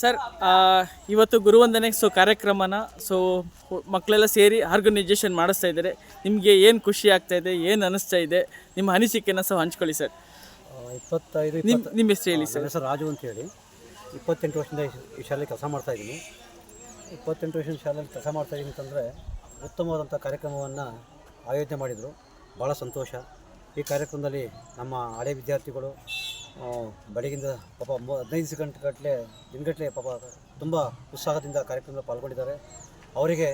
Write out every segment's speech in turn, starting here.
Sir ಇವತ್ತು ಗುರುವಂದನೆ so ಕಾರ್ಯಕ್ರಮನ so ಮಕ್ಕಳೆಲ್ಲ ಸೇರಿ ಆರ್ಗನೈಜೇಷನ್ ಮಾಡಿಸ್ತಾ ಇದ್ದಾರೆ. ನಿಮಗೆ ಏನು ಖುಷಿ ಆಗ್ತಾ ಇದೆ ಏನು ಅನಿಸ್ತಾ ಇದೆ ನಿಮ್ಮ ಅನಿಸಿಕೆನ ಸಹ ಹಂಚ್ಕೊಳ್ಳಿ ಸರ್. ಇಪ್ಪತ್ತೈದು ನಿಮ್ಮ ನಿಮ್ಮ ಹೆಸರು ಹೇಳಿ ಸರ್. ಹೆಸರು ರಾಜು ಅಂತ ಹೇಳಿ. ಇಪ್ಪತ್ತೆಂಟು ವರ್ಷದಿಂದ ಈ- ಶಾಲೆಗೆ ಶಾಲೆಯಲ್ಲಿ ಕೆಲಸ ಮಾಡ್ತಾ ಇದ್ದೀನಿ. ಇಪ್ಪತ್ತೆಂಟು ವರ್ಷದ ಶಾಲೆಯಲ್ಲಿ ಕೆಲಸ ಮಾಡ್ತಾ ಇದ್ದೀನಿ ಅಂತಂದರೆ ಉತ್ತಮವಾದಂಥ ಕಾರ್ಯಕ್ರಮವನ್ನು ಆಯೋಜನೆ ಮಾಡಿದರು. ಭಾಳ ಸಂತೋಷ. ಈ ಕಾರ್ಯಕ್ರಮದಲ್ಲಿ ನಮ್ಮ ಹಳೆ ವಿದ್ಯಾರ್ಥಿಗಳು ಬೆಳಗಿಂದ ಪಾಪ ಮೂ ಹದಿನೈದು ಗಂಟೆ ಗಟ್ಟಲೆ ದಿನಗಟ್ಟಲೆ ಪಾಪ ತುಂಬ ಉತ್ಸಾಹದಿಂದ ಕಾರ್ಯಕ್ರಮದಲ್ಲಿ ಪಾಲ್ಗೊಂಡಿದ್ದಾರೆ. ಅವರಿಗೆ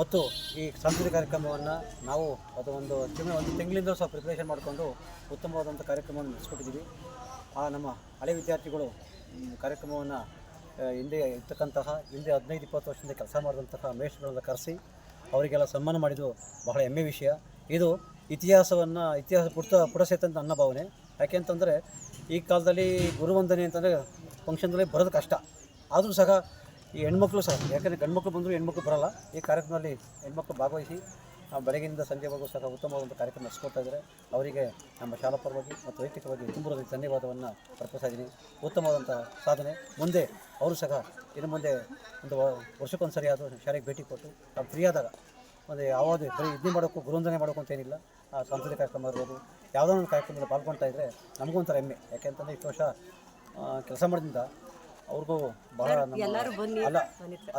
ಮತ್ತು ಈ ಸಾಂಸ್ಕೃತಿಕ ಕಾರ್ಯಕ್ರಮವನ್ನು ನಾವು ಅದು ಒಂದು ತಿಂಗಳ ಒಂದು ತಿಂಗಳಿಂದ ಸಹ ಪ್ರಿಪ್ರೇಷನ್ ಮಾಡಿಕೊಂಡು ಉತ್ತಮವಾದಂಥ ಕಾರ್ಯಕ್ರಮವನ್ನು ನಡೆಸ್ಕೊಟ್ಟಿದ್ದೀವಿ. ಆ ನಮ್ಮ ಹಳೆ ವಿದ್ಯಾರ್ಥಿಗಳು ಕಾರ್ಯಕ್ರಮವನ್ನು ಹಿಂದೆ ಇರ್ತಕ್ಕಂತಹ, ಹಿಂದೆ ಹದಿನೈದು, ಇಪ್ಪತ್ತು ವರ್ಷದಿಂದ ಕೆಲಸ ಮಾಡಿದಂತಹ ಮೇಷ್ಟ್ರಗಳನ್ನ ಕರೆಸಿ ಅವರಿಗೆಲ್ಲ ಸನ್ಮಾನ ಮಾಡಿದ್ದು ಬಹಳ ಹೆಮ್ಮೆ ವಿಷಯ. ಇದು ಇತಿಹಾಸವನ್ನು ಇತಿಹಾಸ ಪುಟ ಪುಡಸೇತಂತ ಅನ್ನ ನನ್ನ ಭಾವನೆ. ಯಾಕೆಂತಂದರೆ ಈ ಕಾಲದಲ್ಲಿ ಗುರುವಂದನೆ ಅಂತಂದರೆ ಫಂಕ್ಷನ್ದಲ್ಲಿ ಬರೋದು ಕಷ್ಟ. ಆದರೂ ಸಹ ಈ ಹೆಣ್ಮಕ್ಳು ಸಹ, ಯಾಕಂದರೆ ಗಂಡ್ಮಕ್ಳು ಬಂದರೂ ಹೆಣ್ಮಕ್ಳು ಬರಲ್ಲ. ಈ ಕಾರ್ಯಕ್ರಮದಲ್ಲಿ ಹೆಣ್ಮಕ್ಳು ಭಾಗವಹಿಸಿ ಬೆಳಗಿನಿಂದ ಸಂಜೆವರೆಗೂ ಸಹ ಉತ್ತಮವಾದಂಥ ಕಾರ್ಯಕ್ರಮ ನಡೆಸ್ಕೊಡ್ತಾ ಇದ್ದಾರೆ. ಅವರಿಗೆ ನಮ್ಮ ಶಾಲಾ ಪರವಾಗಿ ಮತ್ತು ವೈಯಕ್ತಿಕವಾಗಿ ತುಂಬ ಧನ್ಯವಾದವನ್ನು ಅರ್ಪಿಸ್ತಾ ಇದ್ದೀನಿ. ಉತ್ತಮವಾದಂಥ ಸಾಧನೆ. ಮುಂದೆ ಅವರು ಸಹ ಇನ್ನು ಮುಂದೆ ಒಂದು ವರ್ಷಕ್ಕೊಂದು ವರ್ಷಕ್ಕೊಂದ್ಸರಿ ಆದರೂ ಶಾಲೆಗೆ ಭೇಟಿ ಕೊಟ್ಟು ತಾವು ಫ್ರೀ ಆದಾಗ ಒಂದು ಯಾವುದೇ ಬರೀ ಇದನ್ನೇ ಮಾಡೋಕ್ಕೂ ಗುರುವಂದನೆ ಮಾಡೋಕ್ಕೂ ಅಂತ ಏನಿಲ್ಲ. ಆ ಸಾಂಸ್ಕೃತಿಕ ಕಾರ್ಯಕ್ರಮ ಇರ್ಬೋದು ಯಾವುದೋ ಒಂದು ಕಾರ್ಯಕ್ರಮದಲ್ಲಿ ಪಾಲ್ಗೊಳ್ತಾ ಇದ್ದರೆ ನಮಗೂ ಒಂಥರ ಹೆಮ್ಮೆ. ಯಾಕೆಂತಂದರೆ ಇಷ್ಟು ವರ್ಷ ಕೆಲಸ ಮಾಡೋದ್ರಿಂದ ಅವ್ರಿಗೂ ಬಹಳ ನಮ್ಮ ಅಲ್ಲ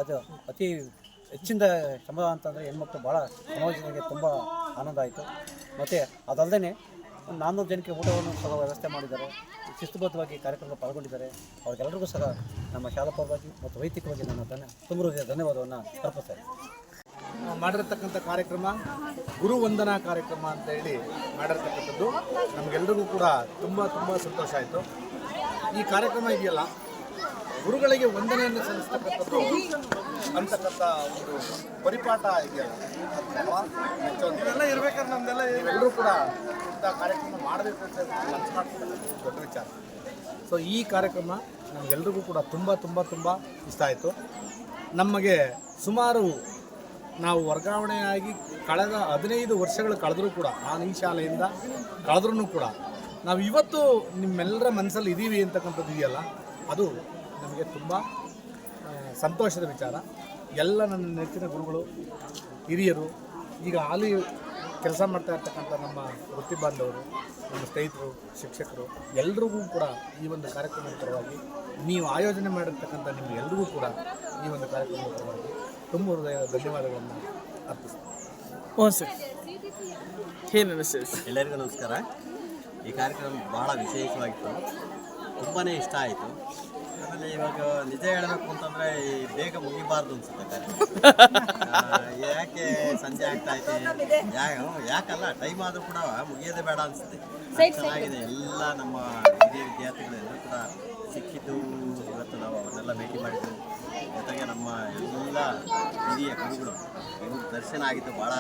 ಅದು ಅತಿ ಹೆಚ್ಚಿಂದ ಶ್ರಮ ಅಂತಂದರೆ ಹೆಣ್ಮಕ್ಳು ಭಾಳ ಸಮಾಜಕ್ಕೆ ತುಂಬ ಆನಂದ ಆಯಿತು. ಮತ್ತು ಅದಲ್ಲದೆ ಒಂದು ನಾನ್ನೂರು ಜನಕ್ಕೆ ಊಟವನ್ನು ಸಹ ವ್ಯವಸ್ಥೆ ಮಾಡಿದ್ದಾರೆ. ಶಿಸ್ತುಬದ್ಧವಾಗಿ ಕಾರ್ಯಕ್ರಮದಲ್ಲಿ ಪಾಲ್ಗೊಂಡಿದ್ದಾರೆ. ಅವ್ರಿಗೆಲ್ಲರಿಗೂ ಸಹ ನಮ್ಮ ಶಾಲಾ ಪರವಾಗಿ ಮತ್ತು ವೈಯಕ್ತಿಕವಾಗಿ ನನ್ನ ಧನ್ಯ ತುಂಬ ಧನ್ಯವಾದವನ್ನು ಅರ್ಪಿಸ್ತಾರೆ ಮಾಡಿರ್ತಕ್ಕಂಥ ಕಾರ್ಯಕ್ರಮ ಗುರು ವಂದನಾ ಕಾರ್ಯಕ್ರಮ ಅಂತ ಹೇಳಿ ಮಾಡಿರ್ತಕ್ಕಂಥದ್ದು. ನಮಗೆಲ್ಲರಿಗೂ ಕೂಡ ತುಂಬ ತುಂಬ ಸಂತೋಷ ಆಯಿತು. ಈ ಕಾರ್ಯಕ್ರಮ ಇದೆಯಲ್ಲ ಗುರುಗಳಿಗೆ ವಂದನೆಯನ್ನು ಸಲ್ಲಿಸ್ತಕ್ಕಂಥದ್ದು ಅಂತಕ್ಕಂಥ ಒಂದು ಪರಿಪಾಠ ಇದೆಯಲ್ಲ. ಇರಬೇಕಾದ್ರೆ ಇರ್ಬೇಕಾದ್ರೆ ನಮ್ದೆಲ್ಲ ನೀವೆಲ್ಲರೂ ಕೂಡ ಇಂಥ ಕಾರ್ಯಕ್ರಮ ಮಾಡಬೇಕು ಅಂತ ಲಂಚ್ ಮಾಡ್ತಕ್ಕಂಥ ದೊಡ್ಡ ವಿಚಾರ. ಸೊ ಈ ಕಾರ್ಯಕ್ರಮ ನಮಗೆಲ್ರಿಗೂ ಕೂಡ ತುಂಬ ತುಂಬ ತುಂಬ ಇಷ್ಟ ಆಯಿತು. ನಮಗೆ ಸುಮಾರು ನಾವು ವರ್ಗಾವಣೆಯಾಗಿ ಕಳೆದ ಹದಿನೈದು ವರ್ಷಗಳು ಕಳೆದರೂ ಕೂಡ, ನಾನು ಈ ಶಾಲೆಯಿಂದ ಕಳೆದ್ರೂ ಕೂಡ, ನಾವು ಇವತ್ತು ನಿಮ್ಮೆಲ್ಲರ ಮನಸ್ಸಲ್ಲಿ ಇದ್ದೀವಿ ಅಂತಕ್ಕಂಥದ್ದು ಇದೆಯಲ್ಲ, ಅದು ನಮಗೆ ತುಂಬ ಸಂತೋಷದ ವಿಚಾರ. ಎಲ್ಲ ನನ್ನ ನೆಚ್ಚಿನ ಗುರುಗಳು, ಹಿರಿಯರು, ಈಗ ಹಾಲಿ ಕೆಲಸ ಮಾಡ್ತಾ ಇರ್ತಕ್ಕಂಥ ನಮ್ಮ ವೃತ್ತಿ ಬಾಂಧವರು, ನಮ್ಮ ಸ್ನೇಹಿತರು, ಶಿಕ್ಷಕರು, ಎಲ್ರಿಗೂ ಕೂಡ ಈ ಒಂದು ಕಾರ್ಯಕ್ರಮದ ಪರವಾಗಿ, ನೀವು ಆಯೋಜನೆ ಮಾಡಿರ್ತಕ್ಕಂಥ ನಿಮಗೆಲ್ರಿಗೂ ಕೂಡ ಈ ಒಂದು ಕಾರ್ಯಕ್ರಮದ ಪರವಾಗಿ ತುಂಬ ಹೃದಯದ ಧನ್ಯವಾದಗಳನ್ನು ಅರ್ಪಿಸ್ತೀನಿ. ಹ್ಞೂ ಸರ್. ಏನು ಅನಿಸ್ತದೆ ಸರ್. ಎಲ್ಲರಿಗೂ ನಮಸ್ಕಾರ. ಈ ಕಾರ್ಯಕ್ರಮ ಬಹಳ ವಿಶೇಷವಾಗಿತ್ತು. ತುಂಬಾ ಇಷ್ಟ ಆಯಿತು. ಆಮೇಲೆ ಇವಾಗ ನಿಜ ಹೇಳಬೇಕು ಅಂತಂದರೆ ಬೇಗ ಮುಗಿಬಾರ್ದು ಅನ್ಸುತ್ತೆ ಕಾರ್ಯಕ್ರಮ. ಯಾಕೆ ಸಂಜೆ ಆಗ್ತಾ ಐತೆ ಯಾಕೆ ಯಾಕಲ್ಲ ಟೈಮ್ ಆದರೂ ಕೂಡ ಮುಗಿಯೋದೇ ಬೇಡ ಅನ್ಸುತ್ತೆ. ಚೆನ್ನಾಗಿದೆ. ಎಲ್ಲ ನಮ್ಮ ಹಿರಿಯ ವಿದ್ಯಾರ್ಥಿಗಳೆಲ್ಲರೂ ಕೂಡ ಸಿಕ್ಕಿದ್ದು. ಇವತ್ತು ನಾವು ಅವನ್ನೆಲ್ಲ ಭೇಟಿ ಮಾಡಿದ್ದು. ಜೊತೆಗೆ ನಮ್ಮ ಎಲ್ಲ ಹಿರಿಯ ಕವಿಗಳು ಇವ್ರ ದರ್ಶನ ಆಗಿದ್ದು ಭಾಳ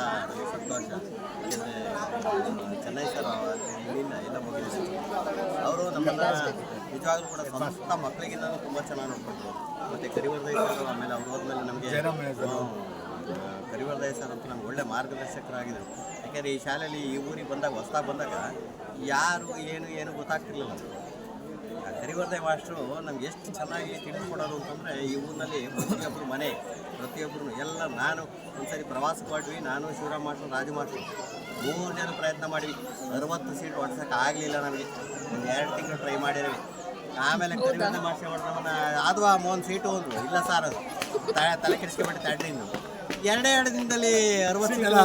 ಸಂತೋಷ. ಯಾಕೆಂದರೆ ಚೆನ್ನೈ ಸರ್ ಇಲ್ಲಿಂದ ಎಲ್ಲ ಮುಗಿದ್ರು ಅವರು ನಮ್ಮನ್ನ ನಿಜವಾಗ್ಲೂ ಕೂಡ ಸ್ವಂತ ಮಕ್ಕಳಿಗಿಂತ ತುಂಬ ಚೆನ್ನಾಗಿ ನೋಡ್ಕೊಂಡ್ರು ಮತ್ತು ಕರಿವರ್ದೈ ಸರ್ ಆಮೇಲೆ ಅವ್ರು ಹೋದ್ಮೇಲೆ ನಮಗೆ ಕರಿವರ್ದೈ ಸರ್ ಅಂತ ನಮ್ಗೆ ಒಳ್ಳೆ ಮಾರ್ಗದರ್ಶಕರಾಗಿದ್ದರು ಯಾಕೆಂದರೆ ಈ ಶಾಲೆಯಲ್ಲಿ ಈ ಊರಿಗೆ ಬಂದಾಗ ಹೊಸ್ದಾಗಿ ಬಂದಾಗ ಯಾರು ಏನು ಏನು ಗೊತ್ತಾಗ್ತಿರ್ಲಿಲ್ಲ. ಕರಿವರ್ದೈ ಮಾಸ್ಟ್ರು ನಮ್ಗೆ ಎಷ್ಟು ಚೆನ್ನಾಗಿ ತಿಳಿಸ್ಕೊಡೋರು ಅಂತಂದರೆ ಈ ಊರಿನಲ್ಲಿ ಪ್ರತಿಯೊಬ್ಬರು ಮನೆ. ಪ್ರತಿಯೊಬ್ಬರು ಎಲ್ಲ ನಾನು ಒಂದ್ಸರಿ ಪ್ರವಾಸಕ್ಕೆ ಮಾಡಿವಿ ನಾನು ಶಿವರಾಮ್ ಮಾಸ್ಟ್ರು ರಾಜು ಮೂರು ಜನ ಪ್ರಯತ್ನ ಮಾಡಿವಿ ಅರವತ್ತು ಸೀಟ್ ಹೊಡ್ಸೋಕೆ ಆಗಲಿಲ್ಲ ನಮಗೆ. ಒಂದು ಎರಡು ತಿಂಗಳು ಟ್ರೈ ಮಾಡಿದ್ವಿ. ಆಮೇಲೆ ಕರಿವರ್ದೆ ಮಾಡ್ಸಿ ಹೊಡೆದವನ್ನ ಅದು ಆ ಮೂವೊಂದು ಸೀಟು ಒಂದು ಇಲ್ಲ ಸರ್ ಅದು ತಲೆ ತಲೆ ಕೆಡಿಸ್ಕೊಬಿಟ್ಟು ತಡ್ರಿ ನೀವು ಎರಡೇ ಎರಡು ದಿನದಲ್ಲಿ ಅರವತ್ತು ಸೀಟ್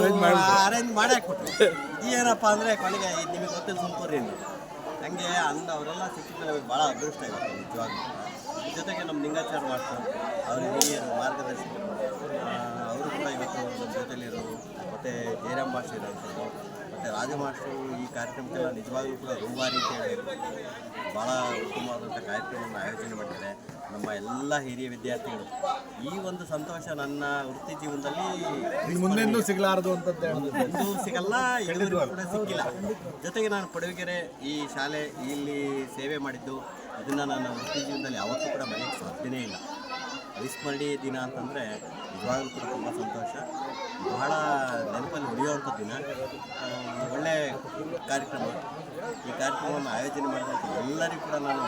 ಅರೇಂಜ್ ಮಾಡಿ ಹಾಕ್ಬಿಟ್ರು ಏನಪ್ಪ ಅಂದರೆ ಕೊನೆಗೆ ನಿಮಗೆ ಗೊತ್ತಿಲ್ಲ ಸುಮ್ಕೋರಿ ನೀವು ಹಂಗೆ ಅಂದ ಸಿಕ್ಕಿದ್ರೆ ಸಿಕ್ಕಿದ್ದು ನಮಗೆ ಭಾಳ ಅದೃಷ್ಟ ಇವತ್ತು ನಿಜವಾಗ್ಲೂ. ಜೊತೆಗೆ ನಮ್ಮ ಲಿಂಗಾಚಾರ ಮಾಸ್ಟರ್ ಅವ್ರ ಹಿರಿಯರು ಮಾರ್ಗದರ್ಶಕರು ಅವರು ಕೂಡ ಇವತ್ತು ನಮ್ಮ ಜೊತೆಲಿರೋರು ಮತ್ತು ಜಯರಾಮ್ ಮಾಸ್ಟರ್ ಇರೋಂಥದ್ದು ಮತ್ತು ರಾಜ ಮಾಸ್ಟರು ಈ ಕಾರ್ಯಕ್ರಮಕ್ಕೆಲ್ಲ ನಿಜವಾಗ್ಲೂ ಕೂಡ ರೂವಾರಿ ಅಂತ ಹೇಳಿ ಭಾಳ ಉತ್ತಮವಾದಂಥ ಕಾರ್ಯಕ್ರಮವನ್ನು ಆಯೋಜನೆ ಮಾಡಿದ್ದಾರೆ. ನಮ್ಮ ಎಲ್ಲ ಹಿರಿಯ ವಿದ್ಯಾರ್ಥಿಗಳು. ಈ ಒಂದು ಸಂತೋಷ ನನ್ನ ವೃತ್ತಿ ಜೀವನದಲ್ಲಿ ಮುಂದೆಂದೂ ಸಿಗಲಾರದು ಅಂತ ಹೇಳಿದ್ರು ಸಿಗಲ್ಲ ಎಲ್ಲರಿಗೂ ಕೂಡ ಸಿಕ್ಕಿಲ್ಲ. ಜೊತೆಗೆ ನಾನು ಪಡುವಿಗೆರೆ ಈ ಶಾಲೆ ಇಲ್ಲಿ ಸೇವೆ ಮಾಡಿದ್ದು ಇದನ್ನು ನಾನು ವೃತ್ತಿ ಜೀವನದಲ್ಲಿ ಯಾವತ್ತೂ ಕೂಡ ಮರೆಯೋಕ್ಕೆ ಸಾಧ್ಯನೇ ಇಲ್ಲ. ಅವಿಸ್ಮರಣೀಯ ದಿನ ಅಂತಂದರೆ ನಿಜವಾಗ್ಲೂ ಕೂಡ ತುಂಬ ಸಂತೋಷ. ಬಹಳ ನೆನಪಲ್ಲಿ ಉಳಿಯುವಂಥ ದಿನ. ಒಳ್ಳೆಯ ಒಳ್ಳೆ ಕಾರ್ಯಕ್ರಮ. ಈ ಕಾರ್ಯಕ್ರಮವನ್ನು ಆಯೋಜನೆ ಮಾಡಿದಂಥ ಎಲ್ಲರಿಗೂ ಕೂಡ ನಾನು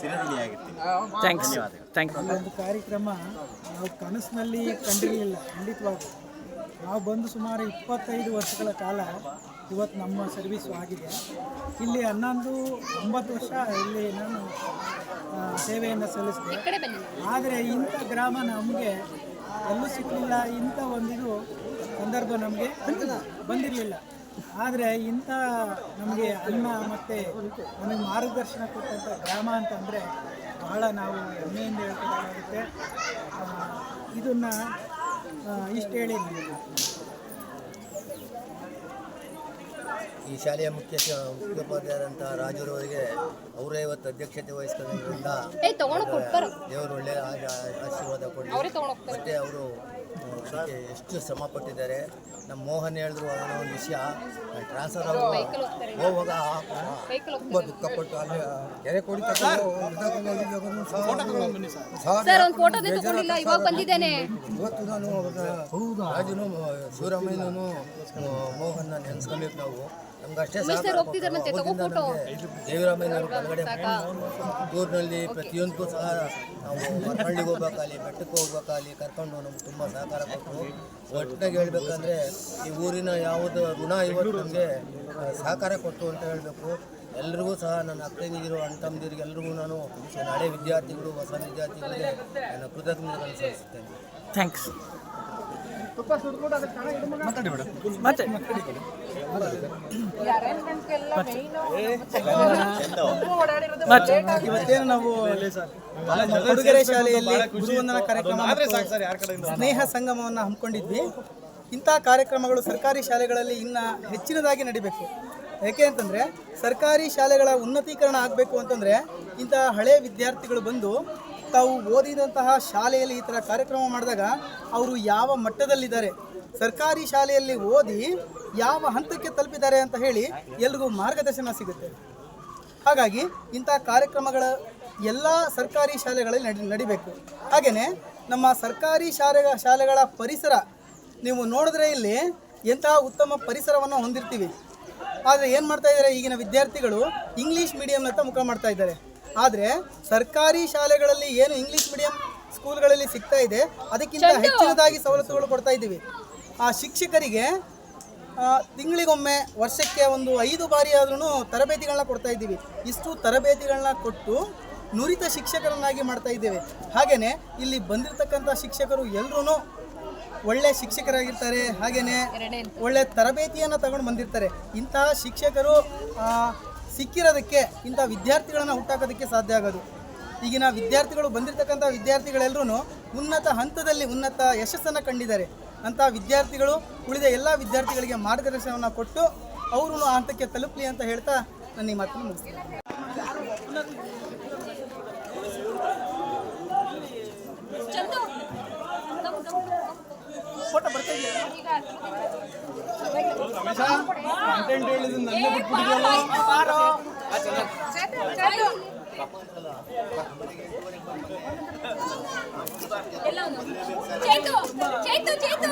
ಚಿರಋಣಿಯಾಗಿರ್ತೀನಿ ಥ್ಯಾಂಕ್ಸ್ ಧನ್ಯವಾದಗಳು. ಥ್ಯಾಂಕ್ ಯು ಒಂದು ಕಾರ್ಯಕ್ರಮ ನಾವು ಕನಸಿನಲ್ಲಿ ಕಂಡಿರಲಿಲ್ಲ ಖಂಡಿತವಾಗಿ ನಾವು ಬಂದು ಸುಮಾರು ಇಪ್ಪತ್ತೈದು ವರ್ಷಗಳ ಕಾಲ ಇವತ್ತು ನಮ್ಮ ಸರ್ವೀಸು ಆಗಿದೆ. ಇಲ್ಲಿ ಹನ್ನೊಂದು ಒಂಬತ್ತು ವರ್ಷ ಇಲ್ಲಿ ನಾನು ಸೇವೆಯನ್ನು ಸಲ್ಲಿಸಿದೆ. ಆದರೆ ಇಂಥ ಗ್ರಾಮ ನಮಗೆ ಎಲ್ಲೂ ಸಿಕ್ಕಲಿಲ್ಲ ಇಂಥ ಒಂದಿದು ಸಂದರ್ಭ ನಮಗೆ ಬಂದಿರಲಿಲ್ಲ. ಆದರೆ ಇಂಥ ನಮಗೆ ಅನ್ನ ಮತ್ತು ನಮಗೆ ಮಾರ್ಗದರ್ಶನ ಕೊಟ್ಟಂಥ ಗ್ರಾಮ ಅಂತಂದರೆ ಬಹಳ ನಾವು ಹೆಮ್ಮೆಯಿಂದ ಹೇಳ್ಕೊಬೇಕಾಗುತ್ತೆ ಇದನ್ನು ಇಷ್ಟು ಹೇಳಿ ನಾನು ಈ ಶಾಲೆಯ ಮುಖ್ಯ ಮುಖ್ಯೋಪಾಧ್ಯಾಯರಂಥ ರಾಜರವರಿಗೆ ಅವರೇ ಇವತ್ತು ಅಧ್ಯಕ್ಷತೆ ವಹಿಸ್ಕೊಳ್ಳೋದ್ರಿಂದ ದೇವರು ಒಳ್ಳೆಯ ಆಶೀರ್ವಾದ ಕೊಡಲಿ. ಮತ್ತೆ ಅವರು ಅದಕ್ಕೆ ಎಷ್ಟು ಶ್ರಮ ಪಟ್ಟಿದ್ದಾರೆ ನಮ್ಮ ಮೋಹನ್ ಹೇಳಿದ್ರು ಅನ್ನೋ ಒಂದು ವಿಷಯ. ಟ್ರಾನ್ಸ್ಫರ್ ಹೋಗುವಾಗ ತುಂಬ ದುಃಖಪಟ್ಟು ಅಲ್ಲಿ ಕೆರೆ ಕೊಡಿ ಸರ್ ಒಂದು ಫೋಟೋದೇ ತಗೊಂಡಿಲ್ಲ ಇವಾಗ ಬಂದಿದ್ದೇನೆ. ಇವತ್ತು ನಾನು ರಾಜನು ಶಿವರಾಮಯ್ಯನೂ ಮೋಹನ್ನ ನೆನೆಸ್ಕೊಂಡಿದ್ದು ನಾವು. ನಮ್ಗೆ ಅಷ್ಟೇ ಸರ್ ಹೋಗ್ತಿದಾರಂತೆ, ತಗೋ photo. ದೇವರಾಮಯ್ಯನವ್ರು ಒಳಗಡೆ ಟೂರ್ನಲ್ಲಿ ಪ್ರತಿಯೊಂದಕ್ಕೂ ಸಹ ನಾವು ಮರಹಳ್ಳಿಗೆ ಹೋಗ್ಬೇಕಾಗಲಿ ಬೆಟ್ಟಕ್ಕೆ ಹೋಗ್ಬೇಕಾಗಲಿ ಕರ್ಕೊಂಡು ನಮ್ಗೆ ತುಂಬ ಸಹಕಾರ ಕೊಟ್ಟರು ಒಟ್ಟಿನಾಗಿ ಹೇಳ್ಬೇಕಂದ್ರೆ ಈ ಊರಿನ ಯಾವುದು ಋಣ ಇವತ್ತು ನಮಗೆ ಸಹಕಾರ ಕೊಟ್ಟು ಅಂತ ಹೇಳಬೇಕು. ಎಲ್ರಿಗೂ ಸಹ ನನ್ನ ಅಕ್ಕಂದಿರು ಅಣ್ಣ ಎಲ್ಲರಿಗೂ ನಾನು ನನ್ನ ಹಳೆ ವಿದ್ಯಾರ್ಥಿಗಳು ಹೊಸ ವಿದ್ಯಾರ್ಥಿಗಳಿಗೆ ನನ್ನ ಕೃತಜ್ಞತೆಗಳನ್ನು ಸಲ್ಲಿಸುತ್ತೇನೆ. ಥ್ಯಾಂಕ್ಸ್ ಮತ್ತೆ ಇವತ್ತೇನು ನಾವು ಹುಡುಗರೆ ಶಾಲೆಯಲ್ಲಿ ಗುರುವಂದನ ಕಾರ್ಯಕ್ರಮ ಸ್ನೇಹ ಸಂಗಮವನ್ನು ಹಮ್ಮಿಕೊಂಡಿದ್ವಿ. ಇಂಥ ಕಾರ್ಯಕ್ರಮಗಳು ಸರ್ಕಾರಿ ಶಾಲೆಗಳಲ್ಲಿ ಇನ್ನ ಹೆಚ್ಚಿನದಾಗಿ ನಡಿಬೇಕು. ಯಾಕೆ ಅಂತಂದ್ರೆ ಸರ್ಕಾರಿ ಶಾಲೆಗಳ ಉನ್ನತೀಕರಣ ಆಗಬೇಕು ಅಂತಂದ್ರೆ ಇಂತಹ ಹಳೆ ವಿದ್ಯಾರ್ಥಿಗಳು ಬಂದು ತಾವು ಓದಿದಂತಹ ಶಾಲೆಯಲ್ಲಿ ಈ ಥರ ಕಾರ್ಯಕ್ರಮ ಮಾಡಿದಾಗ ಅವರು ಯಾವ ಮಟ್ಟದಲ್ಲಿದ್ದಾರೆ? ಸರ್ಕಾರಿ ಶಾಲೆಯಲ್ಲಿ ಓದಿ ಯಾವ ಹಂತಕ್ಕೆ ತಲುಪಿದ್ದಾರೆ ಅಂತ ಹೇಳಿ ಎಲ್ರಿಗೂ ಮಾರ್ಗದರ್ಶನ ಸಿಗುತ್ತೆ. ಹಾಗಾಗಿ ಇಂಥ ಕಾರ್ಯಕ್ರಮಗಳ ಎಲ್ಲ ಸರ್ಕಾರಿ ಶಾಲೆಗಳಲ್ಲಿ ನಡಿ, ನಡಿಬೇಕು. ಹಾಗೆಯೇ ನಮ್ಮ ಸರ್ಕಾರಿ ಶಾಲೆ, ಶಾಲೆಗಳ ಪರಿಸರ ನೀವು ನೋಡಿದ್ರೆ ಇಲ್ಲಿ ಎಂತಹ ಉತ್ತಮ ಪರಿಸರವನ್ನು ಹೊಂದಿರ್ತೀವಿ. ಆದರೆ ಏನು ಮಾಡ್ತಾ ಇದ್ದಾರೆ ಈಗಿನ ವಿದ್ಯಾರ್ಥಿಗಳು? ಇಂಗ್ಲೀಷ್ ಮೀಡಿಯಂನತ್ತ ಮುಖ ಮಾಡ್ತಾ ಇದ್ದಾರೆ. ಆದರೆ ಸರ್ಕಾರಿ ಶಾಲೆಗಳಲ್ಲಿ ಏನು ಇಂಗ್ಲೀಷ್ ಮೀಡಿಯಂ ಸ್ಕೂಲ್ಗಳಲ್ಲಿ ಸಿಗ್ತಾ ಇದೆ ಅದಕ್ಕಿಂತ ಹೆಚ್ಚಿನದಾಗಿ ಸವಲತ್ತುಗಳು ಕೊಡ್ತಾ ಇದ್ದೀವಿ. ಆ ಶಿಕ್ಷಕರಿಗೆ ತಿಂಗಳಿಗೊಮ್ಮೆ ವರ್ಷಕ್ಕೆ ಒಂದು ಐದು ಬಾರಿ ಆದ್ರೂ ತರಬೇತಿಗಳನ್ನ ಕೊಡ್ತಾ ಇದ್ದೀವಿ. ಇಷ್ಟು ತರಬೇತಿಗಳನ್ನ ಕೊಟ್ಟು ನುರಿತ ಶಿಕ್ಷಕರನ್ನಾಗಿ ಮಾಡ್ತಾ ಇದ್ದೇವೆ. ಹಾಗೆಯೇ ಇಲ್ಲಿ ಬಂದಿರತಕ್ಕಂಥ ಶಿಕ್ಷಕರು ಎಲ್ಲರೂ ಒಳ್ಳೆ ಶಿಕ್ಷಕರಾಗಿರ್ತಾರೆ ಹಾಗೆಯೇ ಒಳ್ಳೆ ತರಬೇತಿಯನ್ನು ತಗೊಂಡು ಬಂದಿರ್ತಾರೆ. ಇಂತಹ ಶಿಕ್ಷಕರು ಸಿಕ್ಕಿರೋದಕ್ಕೆ ಇಂಥ ವಿದ್ಯಾರ್ಥಿಗಳನ್ನು ಹುಟ್ಟಾಕೋದಕ್ಕೆ ಸಾಧ್ಯ ಆಗೋದು. ಈಗಿನ ವಿದ್ಯಾರ್ಥಿಗಳು ಬಂದಿರತಕ್ಕಂಥ ವಿದ್ಯಾರ್ಥಿಗಳೆಲ್ಲರೂ ಉನ್ನತ ಹಂತದಲ್ಲಿ ಉನ್ನತ ಯಶಸ್ಸನ್ನು ಕಂಡಿದ್ದಾರೆ. ಅಂಥ ವಿದ್ಯಾರ್ಥಿಗಳು ಉಳಿದ ಎಲ್ಲ ವಿದ್ಯಾರ್ಥಿಗಳಿಗೆ ಮಾರ್ಗದರ್ಶನವನ್ನು ಕೊಟ್ಟು ಅವರು ಆ ಹಂತಕ್ಕೆ ತಲುಪಲಿ ಅಂತ ಹೇಳ್ತಾ ನಾನು ಈ ಮಾತನ್ನು ಮುಗಿಸ್ತೀನಿ. ಫೋಟೋ ಬರ್ತಾ ಕಂಟೆಂಟ್ ಹೇಳಿದ್ರೆ ನನ್ನ ಬಿಟ್ಬಿಟ್ಟಿದಲ್ಲ ಚೇತು ಚೇತು.